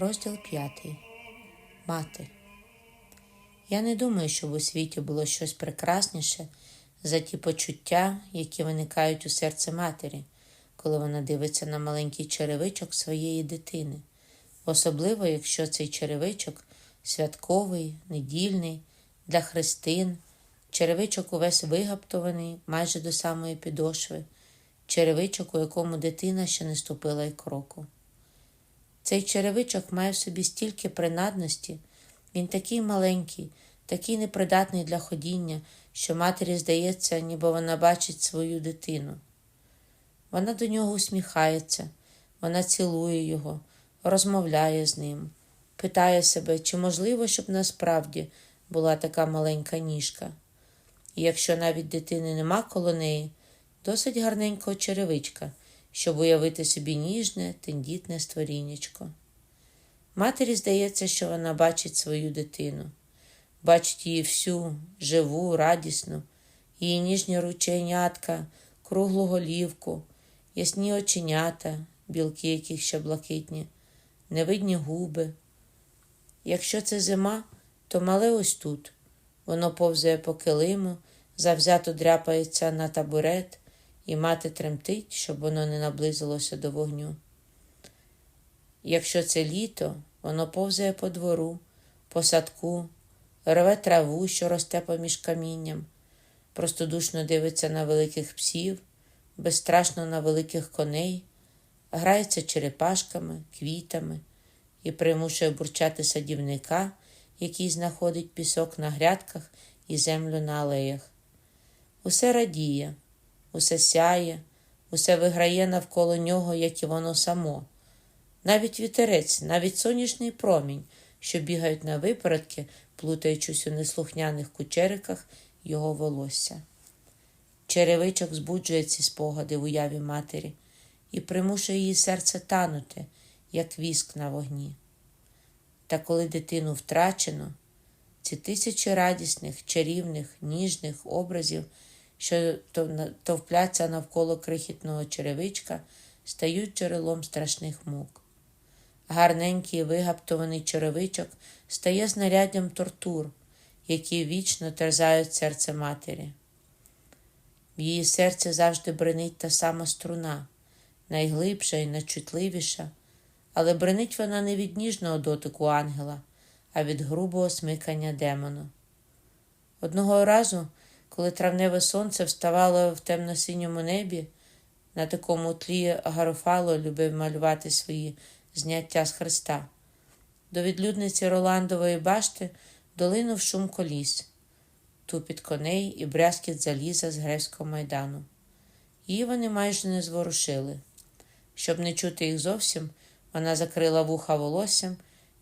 Розділ п'ятий. Мати. Я не думаю, щоб у світі було щось прекрасніше за ті почуття, які виникають у серці матері, коли вона дивиться на маленький черевичок своєї дитини, особливо, якщо цей черевичок святковий, недільний, для хрестин, черевичок увесь вигаптований майже до самої підошви, черевичок, у якому дитина ще не ступила й кроку. Цей черевичок має в собі стільки принадності, він такий маленький, такий непридатний для ходіння, що матері здається, ніби вона бачить свою дитину. Вона до нього усміхається, вона цілує його, розмовляє з ним, питає себе, чи можливо, щоб насправді була така маленька ніжка. І якщо навіть дитини нема коло неї, досить гарненького черевичка щоб уявити собі ніжне, тендітне створіннячко. Матері здається, що вона бачить свою дитину, бачить її всю, живу, радісну, її ніжні рученятка, круглу голівку, ясні оченята, білки яких ще блакитні, невидні губи. Якщо це зима, то мале ось тут. Воно повзає по килиму, завзято дряпається на табурет, і мати тремтить, щоб воно не наблизилося до вогню. Якщо це літо, воно повзає по двору, по садку, рве траву, що росте поміж камінням, простодушно дивиться на великих псів, безстрашно на великих коней, грається черепашками, квітами і примушує бурчати садівника, який знаходить пісок на грядках і землю на алеях. Усе радіє усе сяє, усе виграє навколо нього, як і воно само. Навіть вітерець, навіть сонячний промінь, що бігають на випередки, плутаючись у неслухняних кучериках його волосся. Черевичок збуджує ці спогади в уяві матері і примушує її серце танути, як віск на вогні. Та коли дитину втрачено, ці тисячі радісних, чарівних, ніжних образів що товпляться навколо крихітного черевичка, стають джерелом страшних мук. Гарненький вигаптований черевичок стає знаряддям тортур, які вічно терзають серце матері. В її серці завжди бренить та сама струна, найглибша і найчутливіша, але бренить вона не від ніжного дотику ангела, а від грубого смикання демону. Одного разу коли травневе сонце вставало в темно-синьому небі, на такому тлі Агарофало любив малювати свої зняття з Христа. До відлюдниці Роландової башти долинув шум коліс, тупіт коней і брязкіт заліза з Гревського майдану. Її вони майже не зворушили. Щоб не чути їх зовсім, вона закрила вуха волоссям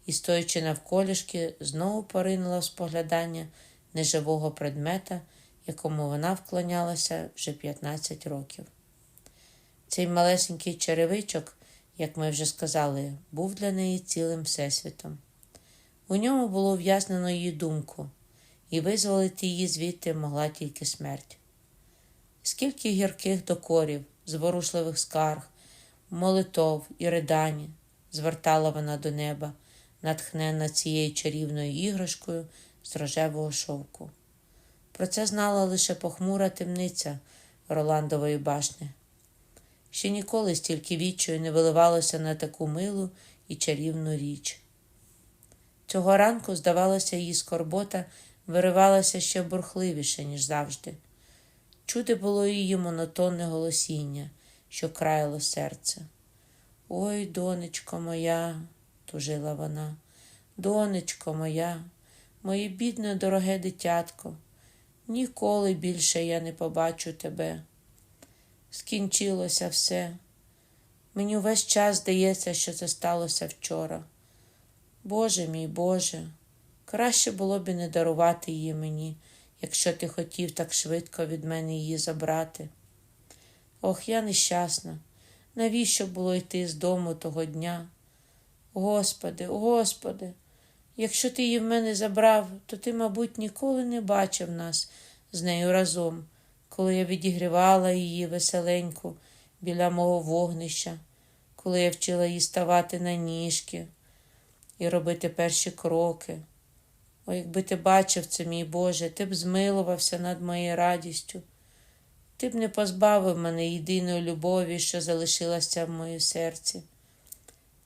і, стоячи навколішки, знову поринула в споглядання неживого предмета якому вона вклонялася вже 15 років. Цей малесенький черевичок, як ми вже сказали, був для неї цілим всесвітом. У ньому було в'язнено її думку, і визволити її звідти могла тільки смерть. Скільки гірких докорів, зворушливих скарг, молитов і ридані звертала вона до неба, натхнена цією чарівною іграшкою з рожевого шовку. Про це знала лише похмура темниця Роландової башни. Ще ніколи стільки відчою не виливалося на таку милу і чарівну річ. Цього ранку, здавалося, її скорбота виривалася ще бурхливіше, ніж завжди. Чути було її монотонне голосіння, що краяло серце. Ой, донечко моя, тужила вона, донечко моя, моє бідне, дороге дитятко. Ніколи більше я не побачу тебе. Скінчилося все. Мені весь час здається, що це сталося вчора. Боже мій Боже, краще було б не дарувати її мені, якщо ти хотів так швидко від мене її забрати. Ох, я нещасна. Навіщо було йти з дому того дня? Господи, Господи! Якщо ти її в мене забрав, то ти, мабуть, ніколи не бачив нас з нею разом, коли я відігрівала її веселеньку біля мого вогнища, коли я вчила її ставати на ніжки, і робити перші кроки. О, якби ти бачив це, мій Боже, ти б змилувався над моєю радістю. Ти б не позбавив мене єдиної любові, що залишилася в моєму серці.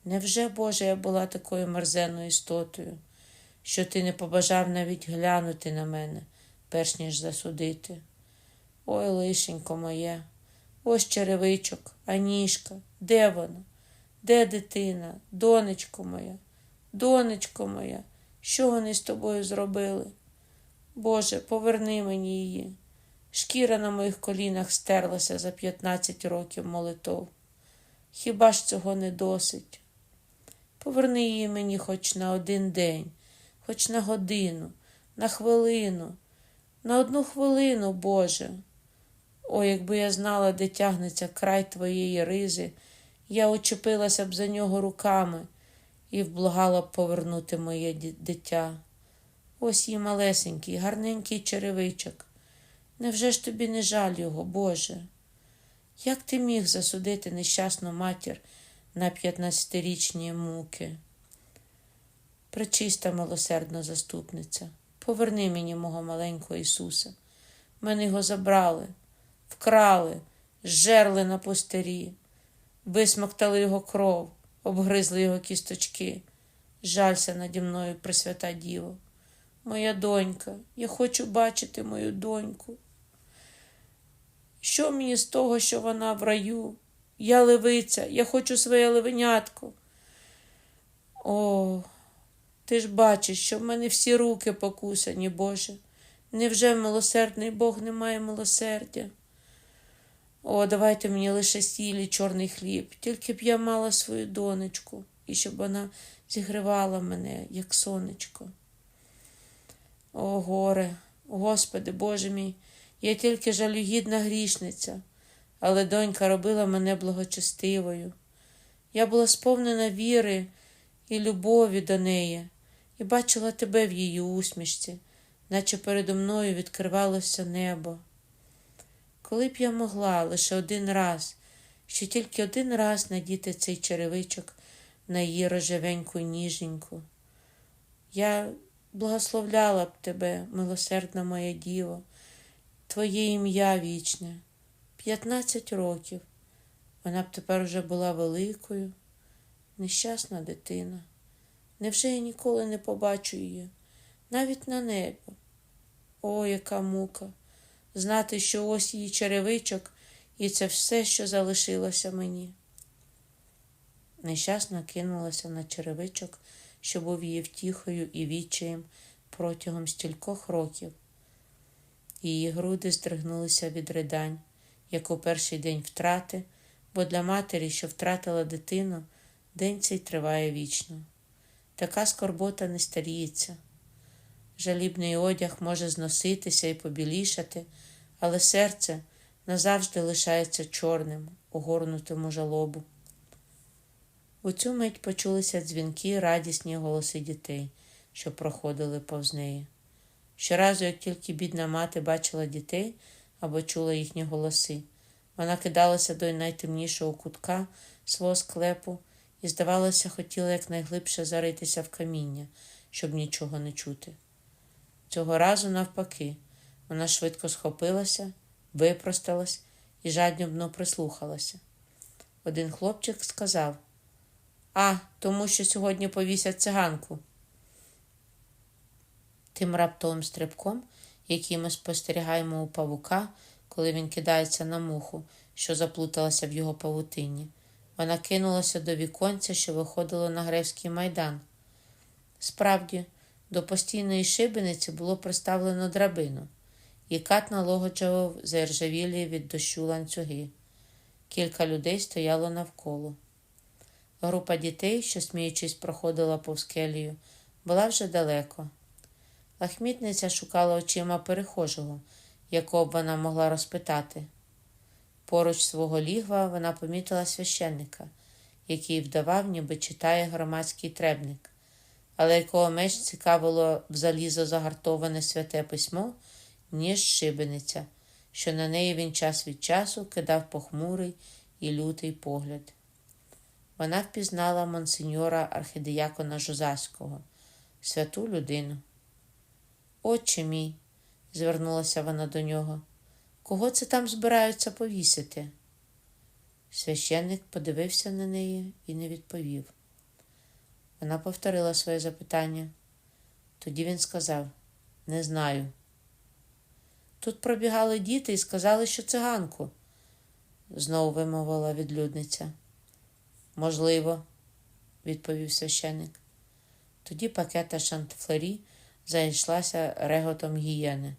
Невже, Боже, я була такою мерзенною істотою, що ти не побажав навіть глянути на мене, перш ніж засудити? Ой, лишенько моє, ось черевичок, Анішка, де вона? Де дитина, донечко моя, донечко моя, що вони з тобою зробили? Боже, поверни мені її. Шкіра на моїх колінах стерлася за 15 років молитов. Хіба ж цього не досить? Поверни її мені хоч на один день, хоч на годину, на хвилину, на одну хвилину, Боже. О, якби я знала, де тягнеться край твоєї ризи, я очепилася б за нього руками і вблагала б повернути моє дитя. Ось її малесенький, гарненький черевичок. Невже ж тобі не жаль його, Боже? Як ти міг засудити нещасну матір на 15-річні муки? Пречиста милосердна заступниця, поверни мені мого маленького Ісуса. Мене його забрали, вкрали, зжерли на пустирі, висмоктали його кров, обгризли його кісточки. Жалься наді мною, Пресвята Діво. Моя донька, я хочу бачити мою доньку. Що мені з того, що вона в раю? Я левиця, я хочу своє левенятко. О, ти ж бачиш, що в мене всі руки покусані, Боже. Невже милосердний Бог не має милосердя? О, давайте мені лише сілі чорний хліб, тільки б я мала свою донечку, і щоб вона зігрівала мене, як сонечко. О, горе, Господи, Боже мій, я тільки жалюгідна грішниця, але донька робила мене благочестивою. Я була сповнена віри і любові до неї, і бачила тебе в її усмішці, наче передо мною відкривалося небо. Коли б я могла лише один раз, ще тільки один раз надіти цей черевичок на її рожевеньку ніженьку, я благословляла б тебе, милосердна моя діво, Твоє ім'я вічне, п'ятнадцять років. Вона б тепер уже була великою, нещасна дитина. Невже я ніколи не побачу її, навіть на небо? О, яка мука! Знати, що ось її черевичок, і це все, що залишилося мені. Нещасно кинулася на черевичок, що був її втіхою і відчаєм протягом стількох років. Її груди здригнулися від ридань, як у перший день втрати, бо для матері, що втратила дитину, день цей триває вічно. Така скорбота не старіється. Жалібний одяг може зноситися і побілішати, але серце назавжди лишається чорним, угорнутим у жалобу. У цю мить почулися дзвінки, радісні голоси дітей, що проходили повз неї. Щоразу, як тільки бідна мати бачила дітей або чула їхні голоси, вона кидалася до найтемнішого кутка свого склепу і, здавалося, хотіла якнайглибше заритися в каміння, щоб нічого не чути. Цього разу, навпаки, вона швидко схопилася, випросталась і жаднюбно прислухалася. Один хлопчик сказав А, тому що сьогодні повісять циганку. Тим раптовим стрибком, який ми спостерігаємо у павука, коли він кидається на муху, що заплуталася в його павутині, вона кинулася до віконця, що виходило на Гревський майдан. Справді, до постійної шибениці було приставлено драбину, і кат налагоджував заіржавілі від дощу ланцюги. Кілька людей стояло навколо. Група дітей, що, сміючись, проходила повз була вже далеко. Лахмітниця шукала очима перехожого, якого б вона могла розпитати. Поруч свого лігва вона помітила священника, який вдавав, ніби читає громадський требник, але якого менш цікавило в залізо загартоване святе письмо, ніж шибениця, що на неї він час від часу кидав похмурий і лютий погляд. Вона впізнала монсеньора архідіякона Жозаського, святу людину. Отче мій, звернулася вона до нього, кого це там збираються повісити? Священник подивився на неї і не відповів. Вона повторила своє запитання. Тоді він сказав: Не знаю. Тут пробігали діти і сказали, що циганку, знову вимовила відлюдниця. Можливо, відповів священик. Тоді пакета Шантфлері зайшлася реготом гієни.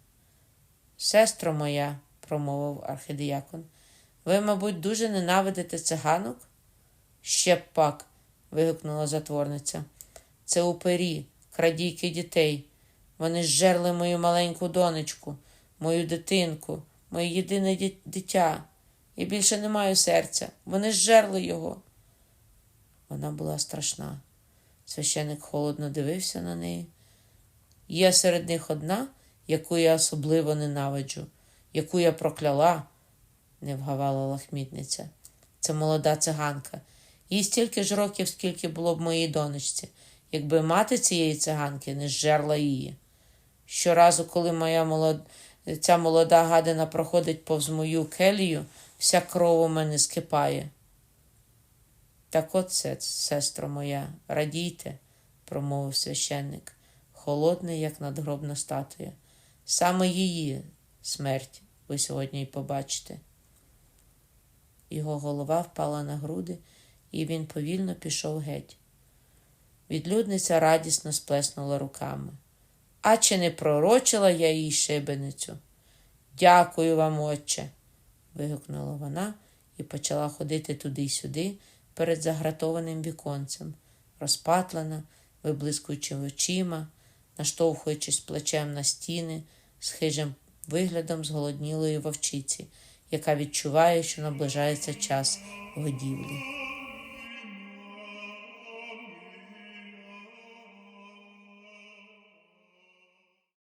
Сестро моя, промовив архидіякон, ви, мабуть, дуже ненавидите циганок? Ще б пак. вигукнула затворниця. Це упері, крадійки дітей. Вони зжерли мою маленьку донечку, мою дитинку, моє єдине дитя. І більше не маю серця. Вони зжерли його. Вона була страшна. Священик холодно дивився на неї. Є серед них одна, яку я особливо ненавиджу, яку я прокляла, не вгавала лахмітниця. Це молода циганка. Їй стільки ж років, скільки було б моїй донечці, якби мати цієї циганки не зжерла її. Щоразу, коли моя молод... ця молода гадина проходить повз мою келію, вся кров у мене скипає. Так от сестро моя, радійте, промовив священник, холодний, як надгробна статуя. Саме її смерть ви сьогодні й побачите. Його голова впала на груди, і він повільно пішов геть. Відлюдниця радісно сплеснула руками. А чи не пророчила я їй шибеницю? Дякую вам, отче, вигукнула вона і почала ходити туди-сюди перед загратованим віконцем, розпатлена, виблискуючи очима, наштовхуючись плечем на стіни, з хижим виглядом зголоднілої вовчиці, яка відчуває, що наближається час годівлі.